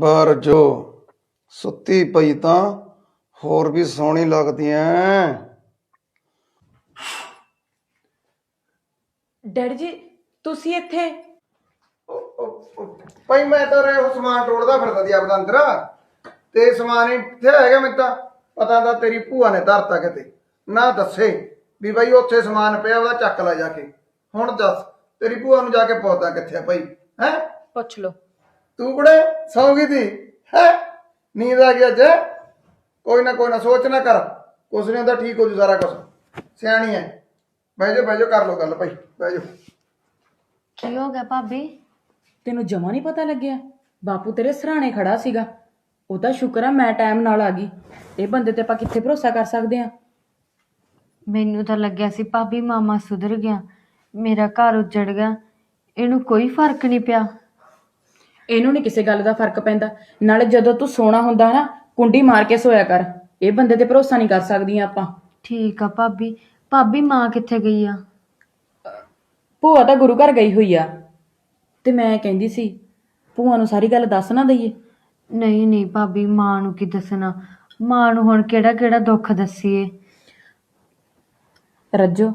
ਬਾਹਰ ਜੋ ਸੁੱਤੀ ਪਈ ਤਾਂ ਹੋਰ ਵੀ ਸੋਹਣੀ ਲੱਗਦੀ ਐ। ਡੈਡੀ ਜੀ ਤੁਸੀਂ ਇੱਥੇ? ਭਾਈ ਮੈਂ ਤਾਂ ਰੇ ਉਹ ਸਮਾਨ ਟੋੜਦਾ ਫਿਰਦਾ ਦੀ ਆਪਦਾ ਅੰਦਰ। ਤੇ ਸਮਾਨ ਇੱਥੇ ਹੈਗਾ ਮੈਨੂੰ ਤਾਂ ਪਤਾ ਤਾਂ ਤੇਰੀ ਭੂਆ ਨੇ ਧਰਤਾ ਕਿਤੇ। ਨਾ ਦੱਸੇ ਵੀ ਭਾਈ ਉੱਥੇ ਸਮਾਨ ਪਿਆ ਉਹਦਾ ਚੱਕ ਲੈ ਜਾ ਕੇ। ਹੁਣ ਦੱਸ ਤੇਰੀ ਭੂਆ ਨੂੰ ਜਾ ਕੇ ਪੁੱਛਦਾ ਕਿੱਥੇ ਆ ਭਾਈ ਹੈ? ਪੁੱਛ ਲਓ। ਤੂੰ ਕੁੜੇ ਸੌਂ ਗਈ ਤੀ ਹੈ? ਨੀਂਦ ਆ ਗਈ ਅੱਜ? ਕੋਈ ਨਾ ਕੋਈ ਨਾ ਸੋਚ ਨਾ ਕਰ। ਕੁਛ ਨਹੀਂ ਹੁੰਦਾ ਠੀਕ ਹੋ ਜੂ ਸਾਰਾ ਕੁਝ ਸਿਆਣੀ ਐ। ਬਹਿ ਜਾ ਬਹਿ ਜਾ ਕਰ ਲੋ ਗੱਲ ਭਾਈ। ਬਹਿ ਜਾ ਕੀ ਹੋ ਗਿਆ ਭਾਬੀ? ਤੈਨੂੰ ਜਮਾ ਨਹੀਂ ਪਤਾ ਲੱਗਿਆ? ਬਾਪੂ ਤੇਰੇ ਸਰਾਣੇ ਖੜਾ ਸੀਗਾ। ਉਹਦਾ ਸ਼ੁਕਰ ਆ ਮੈਂ ਟਾਈਮ ਨਾਲ ਆ ਗਈ। ਇਹ ਬੰਦੇ ਤੇ ਆਪਾਂ ਕਿੱਥੇ ਭਰੋਸਾ ਕਰ ਸਕਦੇ ਆ? ਮੈਨੂੰ ਤਾਂ ਲੱਗਿਆ ਸੀ ਭਾਬੀ ਮਾਮਾ ਸੁਧਰ ਗਿਆ। ਮੇਰਾ ਘਰ ਉੱਜੜ ਗਿਆ। ਇਹਨੂੰ ਕੋਈ ਫ਼ਰਕ ਨਹੀਂ ਪਿਆ। ਇਹਨੂੰ ਨਹੀਂ ਕਿਸੇ ਗੱਲ ਦਾ ਫ਼ਰਕ ਪੈਂਦਾ। ਨਾਲੇ ਜਦੋਂ ਤੂੰ ਸੋਣਾ ਹੁੰਦਾ ਨਾ ਕੁੰਡੀ ਮਾਰ ਕੇ ਸੋਇਆ ਕਰ। ਇਹ ਬੰਦੇ ਤੇ ਭਰੋਸਾ ਨਹੀਂ ਕਰ ਸਕਦੀਆਂ ਆਪਾਂ। ਠੀਕ ਆ ਭਾਬੀ। ਭਾਬੀ ਮਾਂ ਕਿੱਥੇ ਗਈ ਆ? ਭੂਆ ਤਾਂ ਗੁਰੂ ਘਰ ਗਈ ਹੋਈ ਆ। ਤੇ ਮੈਂ ਕਹਿੰਦੀ ਸੀ ਭੂਆ ਨੂੰ ਸਾਰੀ ਗੱਲ ਦੱਸ ਨਾ ਦਈਏ। ਨਹੀਂ ਨਹੀਂ ਭਾਬੀ ਮਾਂ ਨੂੰ ਕੀ ਦੱਸਣਾ? ਮਾਂ ਨੂੰ ਹੁਣ ਕਿਹੜਾ ਕਿਹੜਾ ਦੁੱਖ ਦੱਸੀਏ? ਰੱਜੋ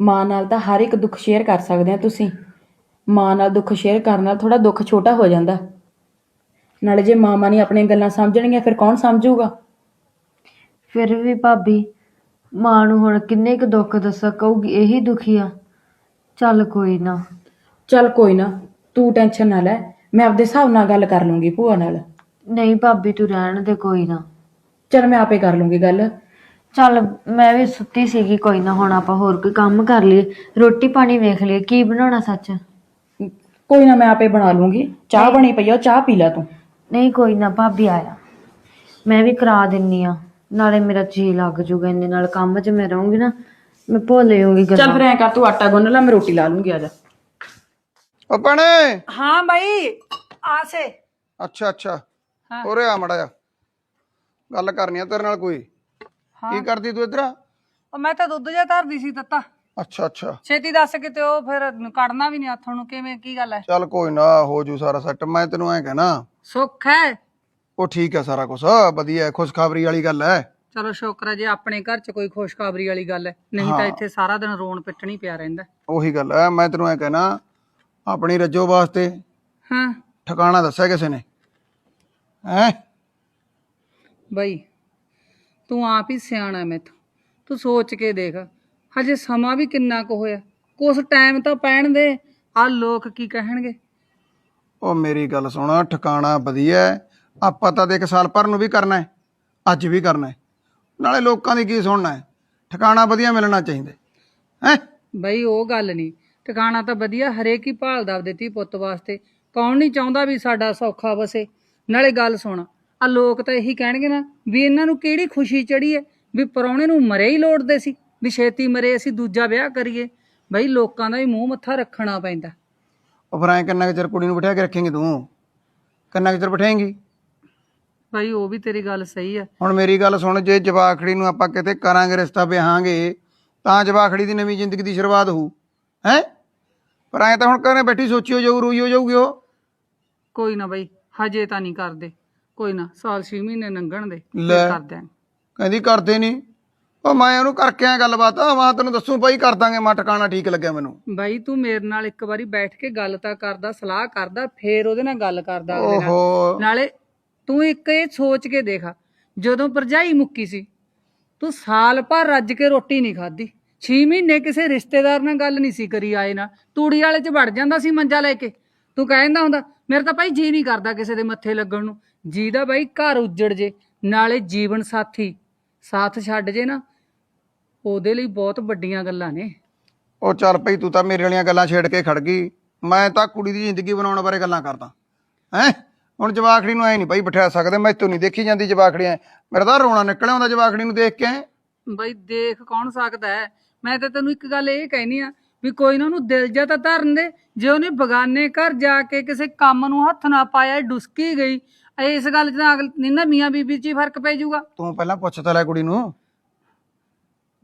ਮਾਂ ਨਾਲ ਤਾਂ ਹਰ ਇੱਕ ਦੁੱਖ ਸ਼ੇਅਰ ਕਰ ਸਕਦੇ ਆ ਤੁਸੀਂ। ਮਾਂ ਨਾਲ ਦੁੱਖ ਸ਼ੇਅਰ ਕਰਨ ਨਾਲ ਥੋੜਾ ਦੁੱਖ ਛੋਟਾ ਹੋ ਜਾਂਦਾ। ਨਾਲੇ ਜੇ ਮਾਮਾ ਨਹੀਂ ਆਪਣੀਆਂ ਗੱਲਾਂ ਸਮਝਣਗੀਆਂ ਫਿਰ ਕੌਣ ਸਮਝੂਗਾ? ਫਿਰ ਵੀ ਭਾਬੀ ਮਾਂ ਨੂੰ ਹੁਣ ਕਿੰਨੇ ਕੁ ਦੁੱਖ ਦੱਸਾਂ ਕਹੂਗੀ ਇਹੀ ਦੁਖੀ ਆ। ਚੱਲ ਕੋਈ ਨਾ। ਚੱਲ ਕੋਈ ਨਾ ਤੂੰ ਟੈਨਸ਼ਨ ਨਾ ਲੈ ਮੈਂ ਆਪਦੇ ਹਿਸਾਬ ਨਾਲ ਗੱਲ ਕਰ ਲੂੰਗੀ ਭੂਆ ਨਾਲ। ਨਹੀਂ ਭਾਬੀ ਤੂੰ ਰਹਿਣ ਦੇ ਕੋਈ ਨਾ। ਚੱਲ ਮੈਂ ਆਪੇ ਕਰ ਲੂੰਗੀ ਗੱਲ। ਚੱਲ ਮੈਂ ਵੀ ਸੁੱਤੀ ਸੀਗੀ ਕੋਈ ਨਾ ਹੁਣ ਆਪਾਂ ਹੋਰ ਕੋਈ ਕੰਮ ਕਰ ਲਈਏ। ਰੋਟੀ ਪਾਣੀ ਵੇਖ ਲਈਏ ਕੀ ਬਣਾਉਣਾ ਸੱਚ? ਕੋਈ ਨਾ ਮੈਂ ਆਪੇ ਬਣਾ ਲੂੰਗੀ। ਚਾਹ ਬਣੀ ਪਈ ਆ ਚਾਹ ਪੀ ਲੈ ਤੂੰ। ਨਹੀਂ ਕੋਈ ਨਾ ਭਾਬੀ ਆਇਆ। ਮੈਂ ਵੀ ਕਰਾ ਦਿੰਨੀ ਆ। ਨਾਲੇ ਮੇਰਾ ਜੀ ਲੱਗ ਜੂਗਾ ਇੰਨੇ ਨਾਲ। ਕੰਮ 'ਚ ਮੈਂ ਰਹੂੰਗੀ ਨਾ ਮੈਂ ਭੁੱਲ ਜਾਊਂਗੀ ਚੱਲ ਫਿਰ ਕਰ ਤੂੰ ਆਟਾ ਗੁੰਨ ਲੈ ਮੈਂ ਰੋਟੀ ਲਾ ਲੂੰਗੀ ਆ ਜਾ। ਓ ਹਾਂ ਬਾਈ ਆਸੇ ਅੱਛਾ ਅੱਛਾ। ਹਾਂ। ਆ ਮੜਾ ਜਾ। ਗੱਲ ਕਰਨੀ ਆ ਤੇਰੇ ਨਾਲ ਕੋਈ। ਕੀ ਕਰਦੀ ਤੂੰ ਇਧਰ ਉਹ ਮੈਂ ਤਾਂ ਦੁੱਧ ਜਿਹਾ ਧਰਦੀ ਸੀ ਤੱਤਾ। ਅੱਛਾ ਅੱਛਾ। ਛੇਤੀ ਦੱਸ ਕਿਤੇ ਉਹ ਫਿਰ ਕੱਢਣਾ ਵੀ ਨਹੀਂ ਹੱਥੋਂ ਨੂੰ ਕਿਵੇਂ ਕੀ ਗੱਲ ਹੈ? ਚੱਲ ਕੋਈ ਨਾ ਹੋ ਜੂ ਸਾਰਾ ਸੈੱਟ ਮੈਂ ਤੈਨੂੰ ਐ ਕਹਿਣਾ। ਸੁੱਖ ਹੈ? ਉਹ ਠੀਕ ਹੈ ਸਾਰਾ ਕੁਝ ਵਧੀਆ ਖੁਸ਼ਖਬਰੀ ਵਾਲੀ ਗੱਲ ਹੈ। ਚਲੋ ਸ਼ੁਕਰ ਹੈ ਜੇ ਆਪਣੇ ਘਰ 'ਚ ਕੋਈ ਖੁਸ਼ਖਬਰੀ ਵਾਲੀ ਗੱਲ ਹੈ। ਨਹੀਂ ਤਾਂ ਇੱਥੇ ਸਾਰਾ ਦਿਨ ਰੋਣ ਪਿੱਟਣੀ ਪਿਆ ਰਹਿੰਦਾ ਉਹੀ ਗੱਲ ਹੈ ਮੈਂ ਤੈਨੂੰ ਐ ਕਹਿਣਾ ਆਪਣੀ ਰੱਜੋ ਵਾਸਤੇ ਹਾਂ। ਠਿਕਾਣਾ ਦੱਸਿਆ ਕਿਸੇ ਨੇ? ਹੈ? ਬਈ ਤੂੰ ਆਪ ਹੀ ਸਿਆਣਾ ਮੈਥੋਂ। ਤੂੰ ਸੋਚ ਕੇ ਦੇਖ ਹਜੇ ਸਮਾਂ ਵੀ ਕਿੰਨਾ ਕੁ ਹੋਇਆ? ਕੁਛ ਟਾਈਮ ਤਾਂ ਪੈਣ ਦੇ। ਆ ਲੋਕ ਕੀ ਕਹਿਣਗੇ? ਉਹ ਮੇਰੀ ਗੱਲ ਸੁਣ ਠਿਕਾਣਾ ਵਧੀਆ ਹੈ। ਆਪਾਂ ਤਾਂ ਦੇਖ ਸਾਲ ਭਰ ਨੂੰ ਵੀ ਕਰਨਾ ਹੈ ਅੱਜ ਵੀ ਕਰਨਾ ਹੈ। ਨਾਲੇ ਲੋਕਾਂ ਦੀ ਕੀ ਸੁਣਨਾ ਹੈ? ਠਿਕਾਣਾ ਵਧੀਆ ਮਿਲਣਾ ਚਾਹੀਦਾ ਹੈ। ਬਈ ਉਹ ਗੱਲ ਨਹੀਂ। ਟਿਕਾਣਾ ਤਾਂ ਵਧੀਆ ਹਰੇਕ ਹੀ ਭਾਲਦਾ ਆਪਦੇ ਧੀ ਪੁੱਤ ਵਾਸਤੇ। ਕੌਣ ਨਹੀਂ ਚਾਹੁੰਦਾ ਵੀ ਸਾਡਾ ਸੌਖਾ ਵਸੇ। ਨਾਲੇ ਗੱਲ ਸੁਣ ਆ ਲੋਕ ਤਾਂ ਇਹੀ ਕਹਿਣਗੇ ਨਾ ਵੀ ਇਹਨਾਂ ਨੂੰ ਕਿਹੜੀ ਖੁਸ਼ੀ ਚੜੀ ਹੈ? ਵੀ ਪਰੌਣੇ ਨੂੰ ਮਰੇ ਹੀ ਲੋੜਦੇ ਸੀ। ਵੀ ਛੇਤੀ ਮਰੇ ਅਸੀਂ ਦੂਜਾ ਵਿਆਹ ਕਰੀਏ। ਬਈ ਲੋਕਾਂ ਦਾ ਵੀ ਮੂੰਹ ਮੱਥਾ ਰੱਖਣਾ ਪੈਂਦਾ। ਉਹ ਫਿਰ ਐਂ ਕਿੰਨਾ ਕੁ ਚਿਰ ਕੁੜੀ ਨੂੰ ਬਿਠਾ ਕੇ ਰੱਖੇਂਗੀ ਤੂੰ? ਕਿੰਨਾ ਕੁ ਚਿਰ ਬਿਠਾਏਂਗੀ? ਬਈ ਉਹ ਵੀ ਤੇਰੀ ਗੱਲ ਸਹੀ ਹੈ ਹੁਣ ਮੇਰੀ ਗੱਲ ਸੁਣ ਜੇ ਜਵਾਖੜੀ ਨੂੰ ਆਪਾਂ ਕਿਤੇ ਕਰਾਂਗੇ ਰਿਸ਼ਤਾ ਵਿਆਹਾਂਗੇ ਤਾਂ ਜਵਾਖੜੀ ਦੀ ਨਵੀਂ ਜ਼ਿੰਦਗੀ ਦੀ ਸ਼ੁਰੂਆਤ ਹੋਊ। ਹੈ? ਪਰ ਐਂ ਤਾਂ ਹੁਣ ਘਰੇ ਬੈਠੀ ਸੋਚੀ ਹੋ ਜਾਊ ਰੋਈ ਹੋ ਜਾਊਗੀ ਉਹ। ਕੋਈ ਨਾ ਬਈ ਹਜੇ ਤਾਂ ਨਹੀਂ ਕਰਦੇ। ਕੋਈ ਨਾ ਸਾਲ 6 ਮਹੀਨੇ ਲੰਘਣ ਦੇ ਫਿਰ ਲੈ। ਕਰ ਦਿਆਂਗੇ ਕਹਿੰਦੀ ਕਰਦੇ ਨਹੀਂ ਉਹ ਮੈਂ ਉਹਨੂੰ ਕਰਕੇ ਆ ਗੱਲਬਾਤ। ਮੈਂ ਤੈਨੂੰ ਦੱਸੂ ਭਾਈ ਕਰ ਦਾਂਗੇ ਮਾ ਟਿਕਾਣਾ ਠੀਕ ਲੱਗਿਆ ਮੈਨੂੰ। ਬਾਈ ਤੂੰ ਮੇਰੇ ਨਾਲ ਇੱਕ ਵਾਰੀ ਬੈਠ ਕੇ ਗੱਲ ਤਾਂ ਕਰਦਾ ਸਲਾਹ ਕਰਦਾ ਫੇਰ ਉਹਦੇ ਨਾਲ ਗੱਲ ਕਰਦਾ ਅਗਲੇ ਨਾਲ। ਓਹੋ। ਨਾਲੇ ਤੂੰ ਇੱਕ ਇਹ ਸੋਚ ਕੇ ਦੇਖ ਜਦੋਂ ਪਰਜਾਈ ਮੁੱਕੀ ਸੀ ਤੂੰ ਸਾਲ ਭਰ ਰੱਜ ਕੇ ਰੋਟੀ ਨਹੀਂ ਖਾਧੀ। 6 ਮਹੀਨੇ ਕਿਸੇ ਰਿਸ਼ਤੇਦਾਰ ਨਾਲ ਗੱਲ ਨਹੀਂ ਸੀ ਕਰੀ ਆਏ ਨਾਲ ਤੂੜੀ ਵਾਲੇ 'ਚ ਵੜ ਜਾਂਦਾ ਸੀ ਮੰਜਾ ਲੈ ਕੇ। ਤੂੰ ਕਹਿੰਦਾ ਹੁੰਦਾ ਮੇਰੇ ਤਾਂ ਭਾਈ ਜੀ ਨਹੀਂ ਕਰਦਾ ਕਿਸੇ ਦੇ ਮੱਥੇ ਲੱਗਣ ਨੂੰ। ਜੀ ਦਾ ਬਾਈ ਘਰ ਉੱਜੜ ਜੇ ਨਾਲੇ ਜੀਵਨ ਸਾਥੀ। ਸਾਥ ਛੱਡ ਜੇ ਨਾ ਉਹਦੇ ਲਈ ਬਹੁਤ ਵੱਡੀਆਂ ਗੱਲਾਂ ਨੇ। ਉਹ ਚੱਲ ਭਈ ਤੂੰ ਤਾਂ ਮੇਰੇ ਵਾਲੀਆਂ ਗੱਲਾਂ ਛੇੜ ਕੇ ਖੜ ਗਈ। ਮੈਂ ਤਾਂ ਕੁੜੀ ਦੀ ਜ਼ਿੰਦਗੀ ਬਣਾਉਣ ਬਾਰੇ ਗੱਲਾਂ ਕਰਦਾ। ਹੈ? ਹੁਣ ਜਵਾਖੜੀ ਨੂੰ ਐ ਨਹੀਂ ਭਾਈ ਬਿਠਾ ਸਕਦੇ ਮੈਂ ਤੂੰ ਨਹੀਂ ਦੇਖੀ ਜਾਂਦੀ ਜਵਾਖੜੀ ਐ। ਮੇਰਾ ਤਾਂ ਰੋਣਾ ਨਿਕਲ ਆਉਂਦਾ ਜਵਾਖੜੀ ਨੂੰ ਦੇਖ ਕੇ ਬਈ ਦੇਖ ਕੌਣ ਸਕਦਾ ਹੈ ਮੈਂ ਤਾਂ ਤੈਨੂੰ ਇੱਕ ਗੱਲ ਇਹ ਕਹਿਨੀ ਆ ਵੀ ਕੋਈ ਨਾ ਉਹਨੂੰ ਦਿਲ ਜਾ ਤਾਂ ਧਰਨ ਦੇ। ਜੇ ਉਹਨੇ ਬਗਾਨੇ ਘਰ ਜਾ ਕੇ ਕਿਸੇ ਕੰਮ ਨੂੰ ਹੱਥ ਨਾ ਪਾਇਆ ਡੁਸਕੀ ਗਈ ਇਸ ਗੱਲ 'ਚ ਤਾਂ ਅਗਲ ਨਾ ਮੀਆਂ ਬੀਬੀ 'ਚ ਹੀ ਫ਼ਰਕ ਪੈ ਜਾਊਗਾ। ਤੂੰ ਪਹਿਲਾਂ ਪੁੱਛ ਤਾਂ ਲੈ ਕੁੜੀ ਨੂੰ।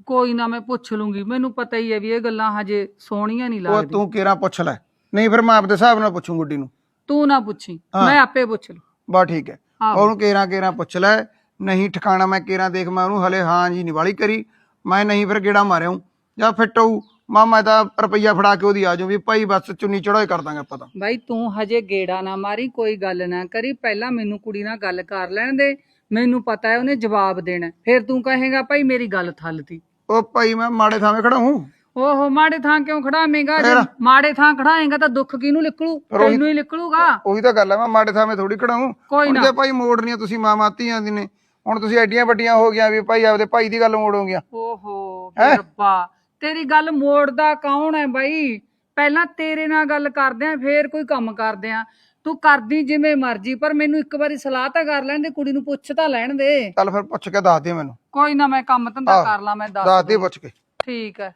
ਕੋਈ ਨਾ ਮੈਂ ਪੁੱਛ ਲੂੰਗੀ। ਮੈਨੂੰ ਪਤਾ ਹੀ ਹੈ ਵੀ ਇਹ ਗੱਲਾਂ ਹਜੇ ਸੋਹਣੀਆਂ ਨਹੀਂ ਉਹ ਲੱਗਦੀਆਂ। ਤੂੰ ਕਿਹੜਾ ਪੁੱਛ ਲੈ? ਨਹੀਂ ਫਿਰ ਮੈਂ ਆਪਦੇ ਹਿਸਾਬ ਨਾਲ ਪੁੱਛੂ ਗੁੱਡੀ ਨੂੰ। ਤੂੰ ਨਾ ਪੁੱਛੀ। ਹਾਂ। ਮੈਂ ਆਪੇ ਪੁੱਛ ਲੂ। ਬਾ ਠੀਕ ਹੈ। ਆਹੋ। ਉਹਨੂੰ ਕੇਰਾ ਕੇਰਾ ਪੁੱਛ ਲੈ। ਨਹੀਂ ਠਿਕਾਣਾ ਮੈਂ ਕੇਰਾ ਦੇਖ ਮੈਂ ਉਹਨੂੰ ਹਲੇ ਹਾਂ ਜੀ ਨਿਵਾਲੀ ਕਰੀ। ਮੈਂ ਨਹੀਂ ਫਿਰ ਗੇੜਾ ਮਾਰਿਆਉ ਜਾਂ ਫਿੱਟ ਹੋਊ। ਮਾ ਮੈਂ ਤਾਂ ਰੁਪਈਆ ਫੜਾ ਕੇ ਉਹਦੀ ਆ ਜਾਊ ਵੀ ਭਾਈ ਬਸ ਚੁੰਨੀ ਚੜਾਏ ਕਰ ਦਾਂਗੇ ਆਪਾਂ ਤਾਂ। ਬਾਈ ਤੂੰ ਹਜੇ ਗੇੜਾ ਨਾ ਮਾਰੀ ਕੋਈ ਗੱਲ ਨਾ ਕਰੀ। ਪਹਿਲਾਂ ਮੈਨੂੰ ਕੁੜੀ ਨਾਲ ਗੱਲ ਕਰ ਲੈਣ ਦੇ। ਮੈਨੂੰ ਪਤਾ ਹੈ ਉਹਨੇ ਜਵਾਬ ਦੇਣਾ। ਫਿਰ ਤੂੰ ਕਹੇਗਾ ਭਾਈ ਮੇਰੀ ਗੱਲ ਥੱਲਤੀ ਉਹ ਭਾਈ ਮੈਂ ਮਾੜੇ ਥਾਵੇਂ ਖੜਾ ਹੂੰ। ਓਹੋ ਮਾੜੇ ਥਾਂ ਕਿਉਂ ਖੜਾਵੇਂਗਾ ਜੇ ਫਿਰ? ਮਾੜੇ ਥਾਂ ਖੜਾਏਗਾ ਤਾਂ ਦੁੱਖ ਕਿਹਨੂੰ ਨਿਕਲੂ? ਉਹੀ- ਤੈਨੂੰ ਹੀ ਨਿਕਲੂਗਾ। ਉਹੀ ਤਾਂ ਗੱਲ ਹੈ ਮੈਂ ਮਾੜੇ ਥਾਵੇਂ ਥੋੜੀ ਖੜਾਉਂ ਕੋਈ ਨਾ। ਜੇ ਭਾਈ ਮੋੜਨੀਆਂ ਤੁਸੀਂ ਮਾਂ ਧੀਆਂ ਦੀ ਨੇ ਹੁਣ ਤੁਸੀਂ ਐਡੀਆਂ ਵੱਡੀਆਂ ਹੋ ਗਿਆ ਵੀ ਭਾਈ ਆਪਦੇ ਭਾਈ ਦੀ ਗੱਲ ਮੋੜੋਗੀਆਂ ਓਹੋ? ਵੇ ਰੱਬਾ। ਤੇਰੀ ਗੱਲ ਮੋੜਦਾ ਕੌਣ ਹੈ ਬਾਈ? ਪਹਿਲਾਂ ਤੇਰੇ ਨਾਲ ਗੱਲ ਕਰਦੇ ਆ ਫੇਰ ਕੋਈ ਕੰਮ ਕਰਦੇ ਆ ਤੂੰ ਕਰਦੀ ਜਿਵੇਂ ਮਰਜ਼ੀ ਪਰ ਮੈਨੂੰ ਇੱਕ ਵਾਰੀ ਸਲਾਹ ਤਾਂ ਕਰ ਲੈਣ ਦੇ ਕੁੜੀ ਨੂੰ ਪੁੱਛ ਤਾਂ ਲੈਣ ਦੇ। ਚੱਲ ਫਿਰ ਪੁੱਛ ਕੇ ਦੱਸ ਦੇ ਮੈਨੂੰ। ਕੋਈ ਨਾ ਮੈਂ ਕੰਮ ਧੰਦਾ ਆਹ, ਕਰ ਲਾਂ ਮੈਂ ਦੱਸ ਦੱਸ ਦੇ ਦੂੰ। ਪੁੱਛ ਕੇ। ਠੀਕ ਹੈ।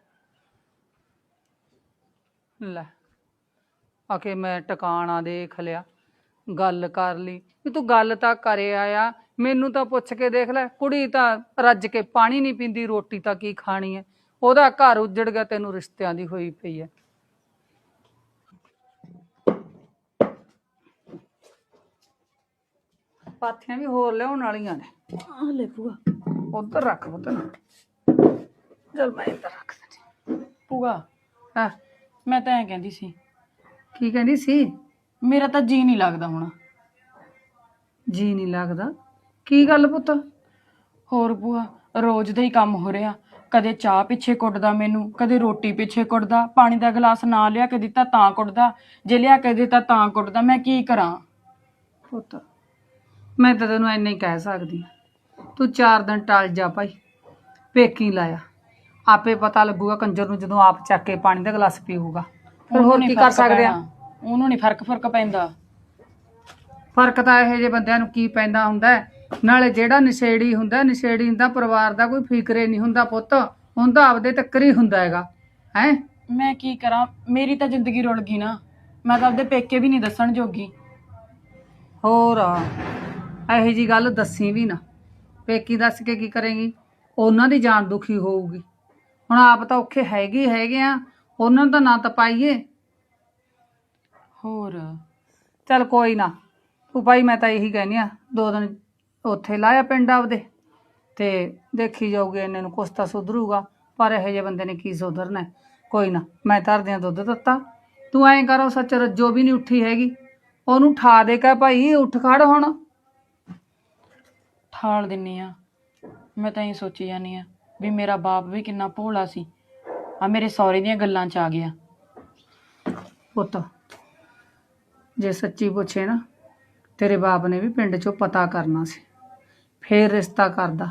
ਲੈ ਆਕੇ ਮੈਂ ਟਿਕਾਣਾ ਦੇਖ ਲਿਆ ਗੱਲ ਕਰ ਲਈ। ਵੀ ਤੂੰ ਗੱਲ ਤਾਂ ਕਰੇ ਆਇਆ ਮੈਨੂੰ ਤਾਂ ਪੁੱਛ ਕੇ ਦੇਖ ਲੈ। ਕੁੜੀ ਤਾਂ ਰੱਜ ਕੇ ਪਾਣੀ ਨਹੀਂ ਪੀਂਦੀ ਰੋਟੀ ਤਾਂ ਕੀ ਖਾਣੀ ਹੈ? ਉਹਦਾ ਘਰ ਉੱਜੜ ਗਿਆ ਤੈਨੂੰ ਰਿਸ਼ਤਿਆਂ ਦੀ ਹੋਈ ਪਈ ਹੈ ਪਾਥੀਆਂ ਵੀ ਹੋਰ ਲਿਆਉਣ ਵਾਲੀਆਂ ਨੇ। ਆ ਲੈ ਭੂਆ। ਉਧਰ ਰੱਖ ਪੁੱਤ। ਚਲ ਮੈਂ ਇੱਧਰ ਰੱਖ ਦਿੰਦੀ। ਭੂਆ ਹਾਂ ਮੈਂ ਤਾਂ ਐ ਕਹਿੰਦੀ ਸੀ। ਕੀ ਕਹਿੰਦੀ ਸੀ? ਮੇਰਾ ਤਾਂ ਜੀ ਨਹੀਂ ਲੱਗਦਾ ਹੁਣ। ਜੀ ਨਹੀਂ ਲੱਗਦਾ। ਕੀ ਗੱਲ ਪੁੱਤ? ਹੋਰ ਭੂਆ ਰੋਜ਼ ਦਾ ਹੀ ਕੰਮ ਹੋ ਰਿਹਾ। ਕਦੇ ਚਾਹ ਪਿੱਛੇ ਕੁੱਟਦਾ ਮੈਨੂੰ ਕਦੇ ਰੋਟੀ ਪਿੱਛੇ ਕੁੱਟਦਾ ਪਾਣੀ ਦਾ ਗਲਾਸ ਨਾ ਲਿਆ ਕੇ ਦਿੱਤਾ ਤਾਂ ਕੁੱਟਦਾ ਜੇ ਲਿਆ ਕੇ ਦਿੱਤਾ ਤਾਂ ਕੁੱਟਦਾ ਮੈਂ ਕੀ ਕਰਾਂ ਪੁੱਤ ਮੈਂ ਤਾਂ ਤੈਨੂੰ ਇੰਨਾ ਹੀ ਕਹਿ ਸਕਦੀ ਹਾਂ। ਤੂੰ ਚਾਰ ਦਿਨ ਟਲ ਜਾ ਭਾਈ ਪੇਕੀ ਲਾਇਆ ਆਪੇ ਪਤਾ ਲੱਗੂਗਾ ਕੰਜਰ ਨੂੰ ਜਦੋਂ ਆਪ ਚੱਕ ਕੇ ਪਾਣੀ ਦਾ ਗਲਾਸ ਪੀਊਗਾ ਫਿਰ ਹੋਰ ਕੀ ਕਰ ਸਕਦੇ ਆ। ਉਹਨੂੰ ਨਹੀਂ ਫ਼ਰਕ ਫ਼ਰਕ ਪੈਂਦਾ ਫ਼ਰਕ ਤਾਂ ਇਹੋ ਜਿਹੇ ਬੰਦਿਆਂ ਨੂੰ ਕੀ ਪੈਂਦਾ ਹੁੰਦਾ ਹੈ। ਨਾਲੇ ਜਿਹੜਾ ਨਸ਼ੇੜੀ ਹੁੰਦਾ, ਨਸ਼ੇੜੀ ਦਾ ਪਰਿਵਾਰ ਦਾ ਕੋਈ ਫਿਕਰੇ ਨਹੀਂ ਹੁੰਦਾ ਪੁੱਤ। ਹੁੰਦਾ ਆਪਦੇ ਤੱਕਰ ਹੁੰਦਾ ਹੈਗਾ। ਹੈ? ਮੈਂ ਕੀ ਕਰਾਂ? ਮੇਰੀ ਤਾਂ ਜ਼ਿੰਦਗੀ ਰੁਲ ਗਈ ਨਾ। ਮੈਂ ਤਾਂ ਆਪਦੇ ਪੇਕੇ ਵੀ ਨਹੀਂ ਦੱਸਣ ਜੋਗੀ। ਹੋਰ, ਇਹੋ ਜੀ ਗੱਲ ਦੱਸੀ ਵੀ ਨਾ। ਪੇਕੀ ਦੱਸ ਕੇ ਕੀ ਕਰੇਗੀ? ਉਹਨਾਂ ਦੀ ਜਾਨ ਦੁਖੀ ਹੋਊਗੀ। ਹੁਣ ਆਪ ਤਾਂ ਔਖੇ ਹੈਗੇ ਹੀ ਹੈਗੇ ਆ। ਉਹਨਾਂ ਨੂੰ ਤਾਂ ਨਾ ਤਪਾਈਏ ਹੋਰ, ਚੱਲ ਕੋਈ ਨਾ। ਤੂੰ ਭਾਈ, ਮੈਂ ਤਾਂ ਇਹੀ ਕਹਿੰਦੀ ਆ, ਦੋ ਦਿਨ ਉੱਥੇ ਲਾਇਆ ਪਿੰਡ ਆਪਦੇ। ਤੇ ਦੇਖੀ ਜਾਊਗੀ ਇਹਨੇ ਨੂੰ ਕੁਛ ਤਾਂ ਸੁਧਰੂਗਾ ਪਰ ਇਹੋ ਜਿਹੇ ਬੰਦੇ ਨੇ ਕੀ ਸੁਧਰਨਾ ਹੈ? ਕੋਈ ਨਾ ਮੈਂ ਧਰਦੇ ਆ ਦੁੱਧ ਦਿੱਤਾ। ਤੂੰ ਐਂ ਕਰੋ ਸੱਚ ਰੱਜੋ ਵੀ ਨਹੀਂ ਉੱਠੀ ਹੈਗੀ। ਉਹਨੂੰ ਠਾ ਦੇ ਕੇ ਭਾਈ ਉੱਠ ਖੜ ਹੁਣ। ਠਾਲ ਦਿੰਨੀ ਆ। ਮੈਂ ਤਾਂ ਇਹ ਸੋਚੀ ਜਾਨੀ ਆ ਵੀ ਮੇਰਾ ਬਾਪ ਵੀ ਕਿੰਨਾ ਭੋਲਾ ਸੀ। ਆ ਮੇਰੇ ਸਹੁਰੇ ਦੀਆਂ ਗੱਲਾਂ 'ਚ ਆ ਗਿਆ। ਪੁੱਤ ਜੇ ਸੱਚੀ ਪੁੱਛੇ ਨਾ ਤੇਰੇ ਬਾਪ ਨੇ ਵੀ ਪਿੰਡ 'ਚੋਂ ਪਤਾ ਕਰਨਾ ਸੀ। ਫੇਰ ਰਿਸ਼ਤਾ ਕਰਦਾ।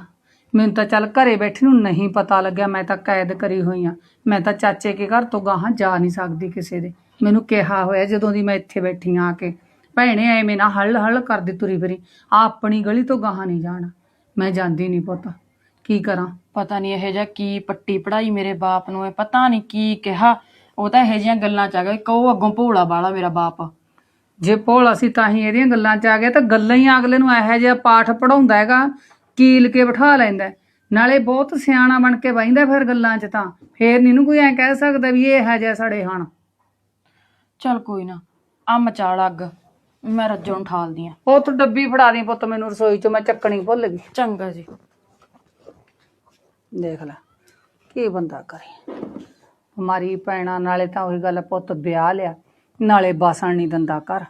ਮੈਨੂੰ ਤਾਂ ਚੱਲ ਘਰੇ ਬੈਠੀ ਨੂੰ ਨਹੀਂ ਪਤਾ ਲੱਗਿਆ, ਮੈਂ ਤਾਂ ਕੈਦ ਕਰੀ ਹੋਈ ਆ। ਮੈਂ ਤਾਂ ਚਾਚੇ ਕੇ ਘਰ ਤੋਂ ਗਾਹਾਂ ਜਾ ਨਹੀਂ ਸਕਦੀ ਕਿਸੇ ਦੇ। ਮੈਨੂੰ ਕਿਹਾ ਹੋਇਆ ਜਦੋਂ ਦੀ ਮੈਂ ਇੱਥੇ ਬੈਠੀ ਆ ਕੇ, ਭੈਣੇ, ਐਵੇਂ ਨਾ ਹਲ ਹਲ ਕਰਦੀ ਤੁਰੀ ਫਿਰੀ। ਆ ਆਪਣੀ ਗਲੀ ਤੋਂ ਗਾਹਾਂ ਨਹੀਂ ਜਾਣਾ। ਮੈਂ ਜਾਂਦੀ ਨਹੀਂ ਪੁੱਤ। ਕੀ ਕਰਾਂ? ਪਤਾ ਨਹੀਂ ਇਹ ਜਿਹਾ ਕੀ ਪੱਟੀ ਪੜਾਈ ਮੇਰੇ ਬਾਪ ਨੂੰ ਹੈ ਪਤਾ ਨਹੀਂ ਕੀ ਕਿਹਾ। ਉਹ ਤਾਂ ਇਹੋ ਜਿਹੀਆਂ ਗੱਲਾਂ 'ਚ ਆ ਗਿਆ, ਇੱਕ ਉਹ ਅੱਗੋਂ ਭੋਲਾ ਬਾਲਾ ਮੇਰਾ ਬਾਪ। ਜੇ ਭੋਲਾ ਸੀ ਤਾਂ ਹੀ ਇਹਦੀਆਂ ਗੱਲਾਂ 'ਚ ਆ ਗਿਆ ਤਾਂ ਗੱਲਾਂ ਹੀ ਅਗਲੇ ਨੂੰ ਇਹੋ ਜਿਹਾ ਪਾਠ ਪੜਾਉਂਦਾ ਹੈਗਾ ਕੀਲ ਕੇ ਬਿਠਾ ਲੈਂਦਾ। ਨਾਲੇ ਬਹੁਤ ਸਿਆਣਾ ਬਣ ਕੇ ਬਹਿੰਦਾ ਫਿਰ ਗੱਲਾਂ 'ਚ ਤਾਂ। ਫੇਰ ਨੀ ਨੂੰ ਕੋਈ ਐ ਕਹਿ ਸਕਦਾ ਵੀ ਇਹ ਇਹੋ ਜਿਹਾ ਸੜੇ ਹਣ। ਚਲ ਕੋਈ ਨਾ ਆ ਮਚਾਲ ਅੱਗ ਮੈਂ ਰੱਜੋਂ ਨੂੰ ਠਾਲਦੀ ਆ। ਉਹ ਤੂੰ ਡੱਬੀ ਫੜਾ ਦੀ ਪੁੱਤ ਮੈਨੂੰ ਰਸੋਈ 'ਚੋਂ ਮੈਂ ਚੱਕਣੀ ਭੁੱਲ ਗਈ। ਚੰਗਾ ਜੀ। ਦੇਖ ਲੈ ਕੀ ਬੰਦਾ ਕਰੇ। ਹਮਾਰੀ ਭੈਣਾਂ ਨਾਲੇ ਤਾਂ ਉਹੀ ਗੱਲ ਪੁੱਤ ਵਿਆਹ ਲਿਆ। ਨਾਲੇ ਬਾਸਣ ਨਹੀਂ ਦਿੰਦਾ ਘਰ।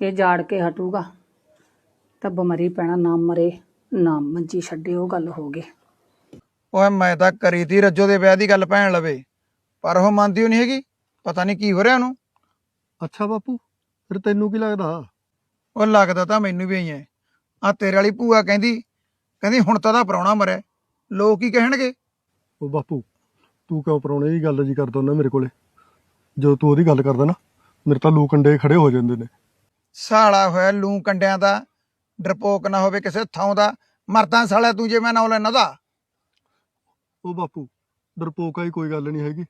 ਇਹ ਜਾੜ ਕੇ ਹਟੂਗਾ। ਤਾਂ ਬਿਮਾਰੀ ਪੈਣਾ ਨਾ ਮਰੇ ਨਾ ਮੰਜੀ ਛੱਡੇ ਉਹ ਗੱਲ ਹੋ ਗਈ। ਓਏ ਮੈਂ ਤਾਂ ਕਰੀ ਤੀ ਰੱਜੋ ਦੇ ਵਿਆਹ ਦੀ ਗੱਲ ਭੈਣ ਲਵੇ। ਪਰ ਉਹ ਮੰਨਦੀ ਓ ਨਹੀਂ ਹੈਗੀ। ਪਤਾ ਨਹੀਂ ਕੀ ਹੋ ਰਿਹਾ ਉਹਨੂੰ। ਅੱਛਾ ਬਾਪੂ ਫਿਰ ਤੈਨੂੰ ਕੀ ਲੱਗਦਾ? ਉਹ ਲੱਗਦਾ ਤਾਂ ਮੈਨੂੰ ਵੀ ਐ। ਆ ਤੇਰੇ ਵਾਲੀ ਭੂਆ ਕਹਿੰਦੀ ਕਹਿੰਦੀ ਹੁਣ ਤਾਂ ਦਾ ਪ੍ਰਾਹੁਣਾ ਮਰਿਆ। ਲੋਕ ਕੀ ਕਹਿਣਗੇ? ਉਹ ਬਾਪੂ ਤੂੰ ਕਿਉਂ ਪਰੋਣੇ ਦੀ ਗੱਲ ਜੀ ਕਰਦਾ ਹੁੰਦਾ ਮੇਰੇ ਕੋਲੇ? ਜਦੋਂ ਤੂੰ ਉਹਦੀ ਗੱਲ ਕਰਦਾ ਨਾ ਮੇਰੇ ਤਾਂ ਲੂ ਕੰਡੇ ਖੜੇ ਹੋ ਜਾਂਦੇ ਨੇ। ਸਾਲਾ ਹੋਇਆ ਲੂ ਕੰਡਿਆਂ ਦਾ ਡਰਪੋਕ ਨਾ ਹੋਵੇ ਕਿਸੇ ਥਾਂ ਦਾ। ਮਰਦਾ ਸਾਲਾ ਤੂੰ ਜੇ ਮੈਂ ਨਾ ਲੈਣਾ ਦਾ ਉਹ ਬਾਪੂ ਡਰਪੋਕਾ ਹੀ ਕੋਈ ਗੱਲ ਨਹੀਂ ਹੈਗੀ।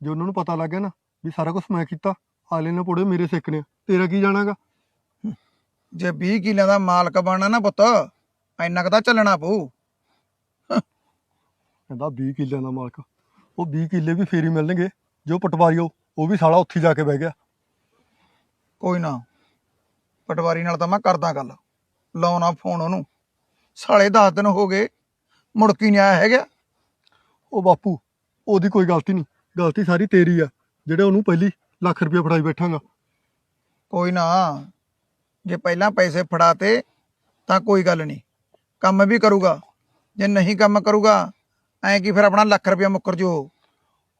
ਜੇ ਉਹਨਾਂ ਨੂੰ ਪਤਾ ਲੱਗ ਗਿਆ ਨਾ ਵੀ ਸਾਰਾ ਕੁਝ ਮੈਂ ਕੀਤਾ ਆਲੇ ਨੇ ਪੋੜੇ ਮੇਰੇ ਸਿੱਖਣੇ ਆ। ਤੇਰਾ ਕੀ ਜਾਣਾਗਾ? ਜੇ 20 ਕਿੱਲਿਆਂ ਦਾ ਮਾਲਕ ਬਣਨਾ ਨਾ ਪੁੱਤ ਇੰਨਾ ਕੁ ਤਾਂ ਚੱਲਣਾ ਪਊ। ਕਹਿੰਦਾ 20 ਕਿੱਲਿਆਂ ਦਾ ਮਾਲਕ। ਉਹ 20 ਕਿੱਲੇ ਵੀ ਫੇਰ ਮਿਲਣਗੇ। ਜੋ ਪਟਵਾਰੀ ਉਹ ਉਹ ਵੀ ਸਾਲਾ ਉੱਥੇ ਜਾ ਕੇ ਬਹਿ ਗਿਆ। ਕੋਈ ਨਾ ਪਟਵਾਰੀ ਨਾਲ ਤਾਂ ਮੈਂ ਕਰਦਾ ਗੱਲ। ਲਾਉਣਾ ਫੋਨ ਉਹਨੂੰ। ਸਾਲੇ 10 ਦਿਨ ਹੋ ਗਏ ਮੁੜ ਕੇ ਨਹੀਂ ਆਇਆ ਹੈਗਾ। ਉਹ ਬਾਪੂ ਉਹਦੀ ਕੋਈ ਗਲਤੀ ਨਹੀਂ। ਗਲਤੀ ਸਾਰੀ ਤੇਰੀ ਆ ਜਿਹੜੇ ਉਹਨੂੰ ਪਹਿਲੀ ਲੱਖ ਰੁਪਏ ਫੜਾਈ ਬੈਠਾਂਗਾ। ਕੋਈ ਨਾ ਜੇ ਪਹਿਲਾਂ ਪੈਸੇ ਫੜਾਤੇ ਤਾਂ ਕੋਈ ਗੱਲ ਨਹੀਂ। ਕੰਮ ਵੀ ਕਰੂਗਾ। ਜੇ ਨਹੀਂ ਕੰਮ ਕਰੂਗਾ ਐਂ ਕੀ ਫਿਰ ਆਪਣਾ ਲੱਖ ਰੁਪਇਆ ਮੁੱਕਰ ਜੋ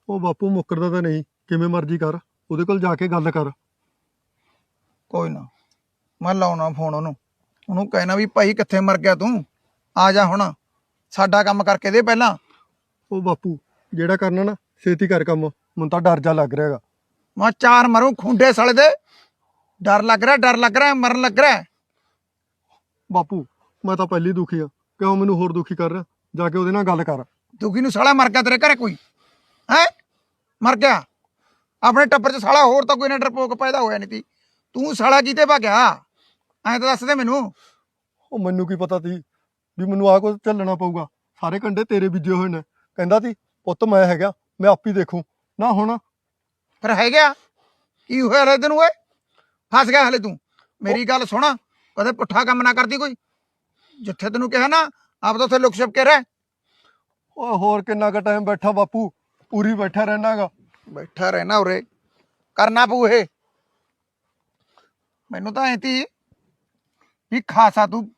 ਉਹ ਬਾਪੂ ਮੁੱਕਰਦਾ ਤਾਂ ਨਹੀਂ ਕਿਵੇਂ ਮਰਜ਼ੀ ਕਰ ਉਹਦੇ ਕੋਲ ਜਾ ਕੇ ਗੱਲ ਕਰ। ਕੋਈ ਨਾ। ਮੈਂ ਲਾਉਣਾ ਫੋਨ ਉਹਨੂੰ। ਉਹਨੂੰ ਕਹਿਣਾ ਵੀ ਭਾਈ ਕਿੱਥੇ ਮਰ ਗਿਆ ਤੂੰ? ਆ ਜਾ ਹੁਣ। ਸਾਡਾ ਕੰਮ ਕਰਕੇ ਦੇ ਪਹਿਲਾਂ। ਉਹ ਬਾਪੂ ਜਿਹੜਾ ਕਰਨਾ ਨਾ ਛੇਤੀ ਕਰ ਕੰਮ। ਮੈਨੂੰ ਤਾਂ ਡਰ ਜਾ ਲੱਗ ਰਿਹਾ ਹੈਗਾ। ਮੈਂ ਚਾਰ ਮਰੂ ਖੁੰਡੇ ਸਾਲੇ ਦੇ। ਡਰ ਲੱਗ ਰਿਹਾ ਡਰ ਲੱਗ ਰਿਹਾ ਮਰਨ ਲੱਗ ਰਿਹਾ। ਬਾਪੂ ਮੈਂ ਤਾਂ ਪਹਿਲੀ ਦੁਖੀ ਆ। ਕਿਉਂ ਮੈਨੂੰ ਹੋਰ ਦੁਖੀ ਕਰ ਰਿਹਾ? ਜਾ ਕੇ ਉਹਦੇ ਨਾਲ ਗੱਲ ਕਰ। ਦੁਖੀ ਨੂੰ ਸਾਲਾ ਮਰ ਗਿਆ ਤੇਰੇ ਘਰੇ ਕੋਈ? ਹੈ? ਮਰ ਗਿਆ? ਆਪਣੇ ਟੱਬਰ 'ਚ ਸਾਲਾ ਹੋਰ ਤਾਂ ਕੋਈ ਨਾ ਡਰਪੋਕ ਪੈਦਾ ਹੋਇਆ ਨਹੀਂ ਤੀ ਤੂੰ ਸਾਲਾ ਕੀਤੇ ਭਗਿਆ? ਐਂ ਤਾਂ ਦੱਸ ਦੇ ਮੈਨੂੰ। ਉਹ ਮੈਨੂੰ ਕੀ ਪਤਾ ਸੀ ਵੀ ਮੈਨੂੰ ਆਹ ਕੁਝ ਝੱਲਣਾ ਪਊਗਾ। ਸਾਰੇ ਕੰਡੇ ਤੇਰੇ ਬੀਜੇ ਹੋਏ ਨੇ। ਕਹਿੰਦਾ ਸੀ ਪੁੱਤ ਮੈਂ ਹੈਗਾ ਮੈਂ ਆਪੀ ਦੇਖੂ। ਨਾ ਹੁਣ। ਫਿਰ ਹੈ ਗਿਆ ਕੀ ਹੋਇਆ ਰੇ ਤੈਨੂੰ ਓਏ? ਫਸ ਗਿਆ ਹਲੇ ਤੂੰ। ਮੇਰੀ ਗੱਲ ਸੁਣ। ਕਦੇ ਪੁੱਠਾ ਕੰਮ ਨਾ ਕਰਦੀ ਕੋਈ। ਜਿੱਥੇ ਤੈਨੂੰ ਕਿਹਾ ਨਾ ਆਪ ਤਾਂ ਉੱਥੇ ਲੁਕ ਛਿਪ ਕੇ ਰਹਿ। ਓਏ ਹੋਰ ਕਿੰਨਾ ਕੁ ਟਾਈਮ ਬੈਠਾ ਬਾਪੂ? ਪੂਰੀ ਬੈਠਾ ਰਹਿਣਾਗਾ ਬੈਠਾ ਰਹਿਣਾ ਉਰੇ। ਕਰਨਾ ਪਊ ਇਹ। ਮੈਨੂੰ ਤਾਂ ਐਂ ਤੀ ਵੀ ਖਾਸਾ ਤੂੰ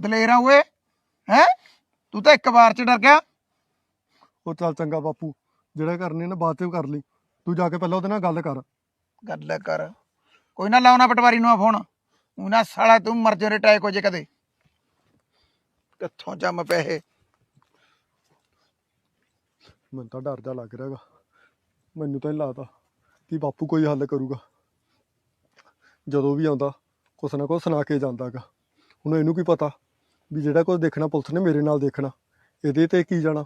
ਦਲੇਰਾ ਓਏ ਹੈ? ਤੂੰ ਤਾਂ ਇੱਕ ਵਾਰ ਚ ਡਰ ਗਿਆ। ਉਹ ਚੱਲ ਚੰਗਾ ਬਾਪੂ ਜਿਹੜਾ ਕਰਨੇ ਨਾ ਬਾਅਦ ਚ ਕਰ ਲਈ। ਤੂੰ ਜਾ ਕੇ ਪਹਿਲਾਂ ਉਹਦੇ ਨਾਲ ਗੱਲ ਕਰ। ਗੱਲ ਕਰ। ਕੋਈ ਨਾ ਲਾਉਣਾ ਪਟਵਾਰੀ ਨੂੰ ਆ ਫੋਨ। ਉਹਨਾਂ ਸਾਲਾ ਤੂੰ ਮਰ ਜੇ ਟੈਕ ਹੋ ਜੇ ਕਦੇ। ਕਿੱਥੋਂ ਜੰਮ ਇਹ ਮੈਨੂੰ ਤਾਂ ਡਰ ਜਾ ਲੱਗ ਰਿਹਾਗਾ। ਮੈਨੂੰ ਤਾਂ ਨਹੀਂ ਲੱਗਦਾ ਕਿ ਬਾਪੂ ਕੋਈ ਹੱਲ ਕਰੂਗਾ। ਜਦੋਂ ਵੀ ਆਉਂਦਾ, ਕੁਛ ਨਾ ਕੁਛ ਸੁਣਾ ਕੇ ਜਾਂਦਾਗਾ ਹੁਣ ਇਹਨੂੰ ਕੀ ਪਤਾ ਵੀ ਜਿਹੜਾ ਕੁਝ ਦੇਖਣਾ ਪੁਲਿਸ ਨੇ ਮੇਰੇ ਨਾਲ ਦੇਖਣਾ, ਇਹਦੇ ਤੇ ਕੀ ਜਾਣਾ।